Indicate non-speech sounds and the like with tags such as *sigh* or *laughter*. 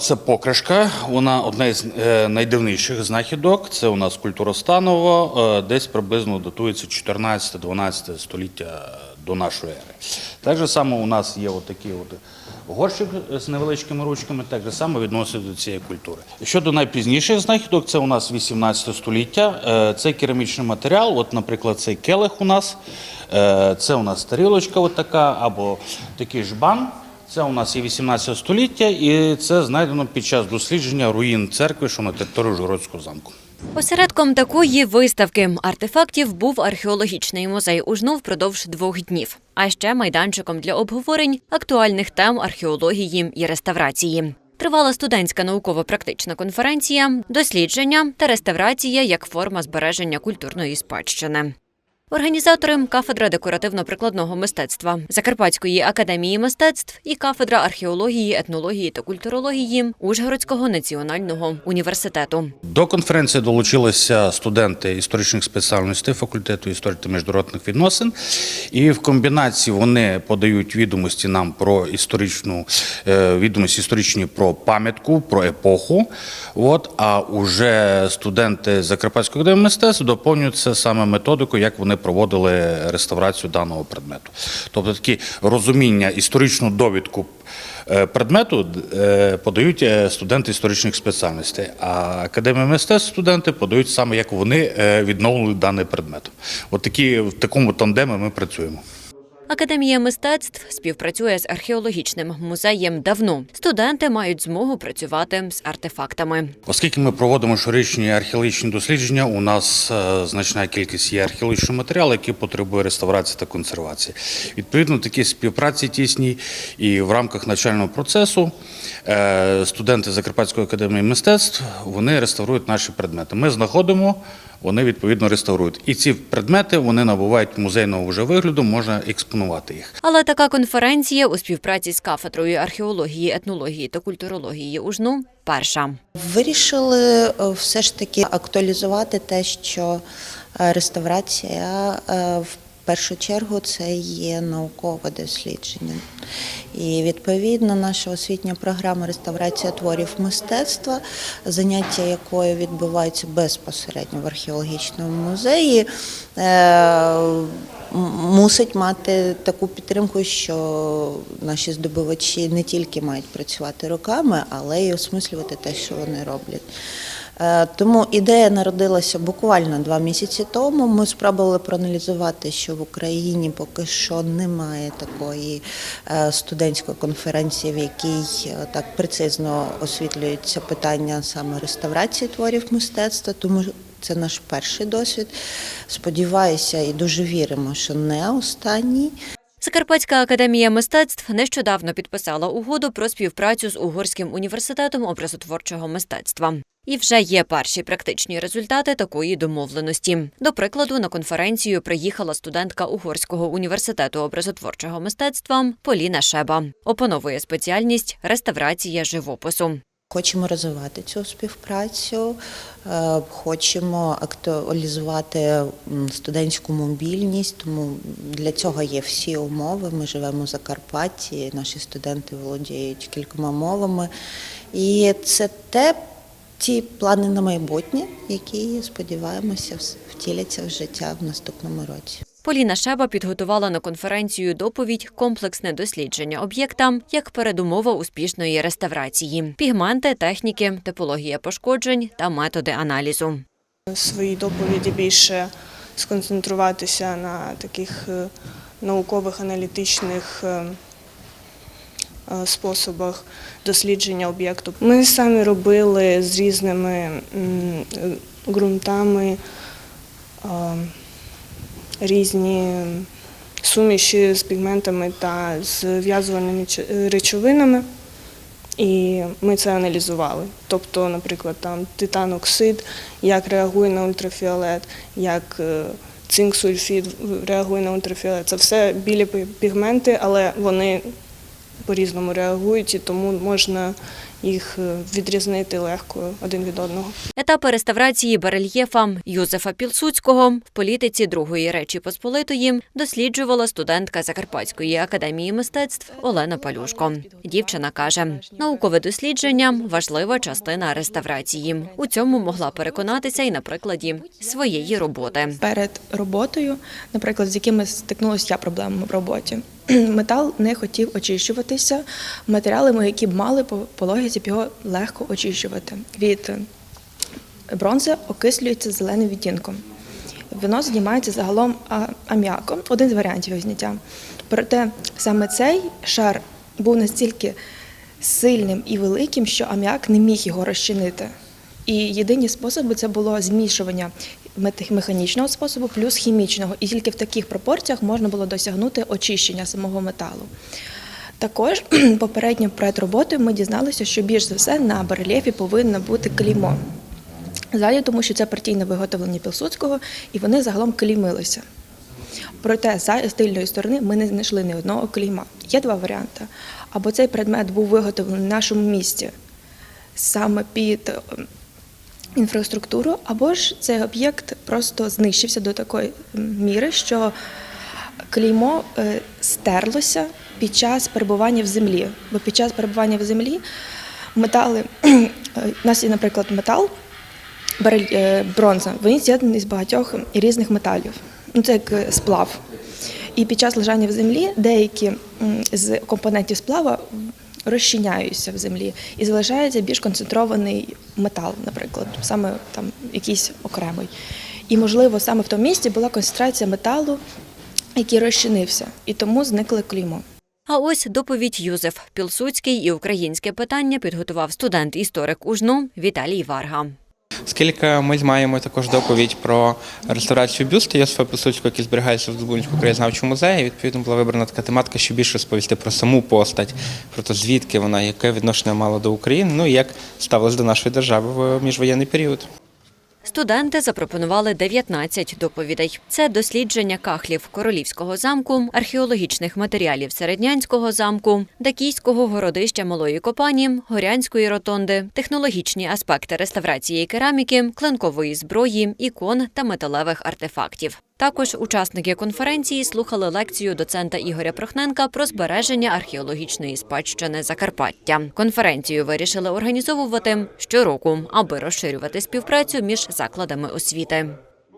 Це покришка, вона одна із е, найдивніших знахідок. Це у нас культура станова, е, десь приблизно датується 14-12 століття до нашої ери. Так же само у нас є отакий от горщик з невеличкими ручками, так же само відносить до цієї культури. Щодо найпізніших знахідок, це у нас 18 століття. Е, Це керамічний матеріал. От, наприклад, цей келих у нас, це у нас тарілочка от така, або такий жбан. Це у нас є 18 століття, і це знайдено під час дослідження руїн церкви, що на території Ужгородського замку. Осередком такої виставки артефактів був археологічний музей Ужну впродовж двох днів, а ще майданчиком для обговорень актуальних тем археології і реставрації. Тривала студентська науково-практична конференція, дослідження та реставрація як форма збереження культурної спадщини. Організатори кафедра декоративно-прикладного мистецтва Закарпатської академії мистецтв і кафедра археології, етнології та культурології Ужгородського національного університету. До конференції долучилися студенти історичних спеціальностей факультету історії та міжнародних відносин, і в комбінації вони подають відомості нам про історичну е, відомості історичні про пам'ятку, про епоху. От а уже студенти Закарпатської академії мистецтв доповнюють це саме методику, як вони проводили реставрацію даного предмету. Тобто такі розуміння, історичну довідку е, предмету е, подають е, студенти історичних спеціальностей, а академія мистецтв студенти подають саме, як вони відновили даний предмет. От такі в такому тандемі ми працюємо. Академія мистецтв співпрацює з археологічним музеєм давно. Студенти мають змогу працювати з артефактами. Оскільки ми проводимо щорічні археологічні дослідження, у нас е, значна кількість є археологічного матеріалу, який потребує реставрації та консервації. Відповідно, такі співпраці тісні і в рамках навчального процесу е, студенти Закарпатської академії мистецтв вони реставрують наші предмети. Ми знаходимо, вони відповідно реставрують. І ці предмети вони набувають музейного вже вигляду, можна експонувати їх. Але така конференція у співпраці з кафедрою археології, етнології та культурології УЖНУ перша. Вирішили е, все ж таки актуалізувати те, що е, реставрація е, першу чергу це є наукове дослідження. І відповідно наша освітня програма реставрація творів мистецтва, заняття якої відбуваються безпосередньо в археологічному музеї. е, Мусить мати таку підтримку, що наші здобувачі не тільки мають працювати руками, але й осмислювати те, що вони роблять. Е, Тому ідея народилася буквально два місяці тому. Ми спробували проаналізувати, що в Україні поки що немає такої е, студентської конференції, в якій е, так прецизно освітлюються питання саме реставрації творів мистецтва. Тому це наш перший досвід. Сподіваюся і дуже віримо, що не останній. Закарпатська академія мистецтв нещодавно підписала угоду про співпрацю з Угорським університетом образотворчого мистецтва. І вже є перші практичні результати такої домовленості. До прикладу, на конференцію приїхала студентка Угорського університету образотворчого мистецтва Поліна Шеба. Опановує спеціальність реставрація живопису. Хочемо розвивати цю співпрацю, е, хочемо актуалізувати студентську мобільність, тому для цього є всі умови. Ми живемо в Закарпатті, наші студенти володіють кількома мовами. І це те, ті плани на майбутнє, які сподіваємося втіляться в життя в наступному році. Поліна Шеба підготувала на конференцію доповідь комплексне дослідження об'єкта як передумова успішної реставрації, пігменти, техніки, типологія пошкоджень та методи аналізу. В своїй доповіді більше сконцентруватися на таких е, наукових аналітичних е, е, способах дослідження об'єкту. Ми самі робили з різними ґрунтами різні суміші з пігментами та з в'язувальними речовинами. І ми це аналізували. Тобто, наприклад, там титаноксид, як реагує на ультрафіолет, як е, цинк-сульфід реагує на ультрафіолет. Це все білі пігменти, але вони по-різному реагують, і тому можна їх е, відрізнити легко один від одного. Етапи реставрації барельєфа Юзефа Пілсуцького в політиці Другої Речі Посполитої досліджувала студентка Закарпатської академії мистецтв Олена Палюшко. Дівчина каже, наукове дослідження важлива частина реставрації. У цьому могла переконатися і на прикладі своєї роботи. перед роботою, наприклад, з якими стикнулася я проблемами в роботі. *clears throat* Метал не хотів очищуватися матеріалами, які б мали по, логіці його легко очищувати. Від бронзи окислюється зеленим відтінком. Воно знімається загалом аміаком, один з варіантів його зняття. Проте саме цей шар був настільки сильним і великим, що аміак не міг його розчинити. І єдині способи це було змішування механічного способу плюс хімічного. І тільки в таких пропорціях можна було досягнути очищення самого металу. Також *clears throat* попередньо перед роботою ми дізналися, що більш за все на барельєфі повинно бути клеймо. Ззаді, тому що це партійне виготовлення Пілсудського, і вони загалом клеймилися. Проте з тильної сторони ми не знайшли ні одного клейма. Є два варіанти. Або цей предмет був виготовлений в нашому місті саме під інфраструктуру, або ж цей об'єкт просто знищився до такої міри, що клеймо е, стерлося під час перебування в землі. Бо під час перебування в землі метали, *clears throat* е, у нас є, наприклад, метал, е, бронза, він з'єднаний з багатьох різних металів. Ну, це як сплав. І під час лежання в землі деякі з компонентів сплава розчиняються в землі і залишається більш концентрований метал, наприклад, саме там якийсь окремий. І, можливо, саме в тому місці була концентрація металу, який розчинився, і тому зникли клімо. А ось доповідь Юзеф Пілсуцький і українське питання підготував студент-історик УЖНУ Віталій Варга. Оскільки ми маємо також доповідь про реставрацію бюста Йосифа Пилсудського, який зберігається в Дубунському краєзнавчому музеї, відповідно була вибрана така тематика, щоб більше розповісти про саму постать, про те, звідки вона, яке відношення мала до України, ну і як ставилась до нашої держави в міжвоєнний період. Студенти запропонували 19 доповідей. Це дослідження кахлів Королівського замку, археологічних матеріалів Середнянського замку, Дакійського городища Малої Копані, Горянської ротонди, технологічні аспекти реставрації кераміки, клинкової зброї, ікон та металевих артефактів. Також учасники конференції слухали лекцію доцента Ігоря Прохненка про збереження археологічної спадщини Закарпаття. Конференцію вирішили організовувати щороку, аби розширювати співпрацю між закладами освіти.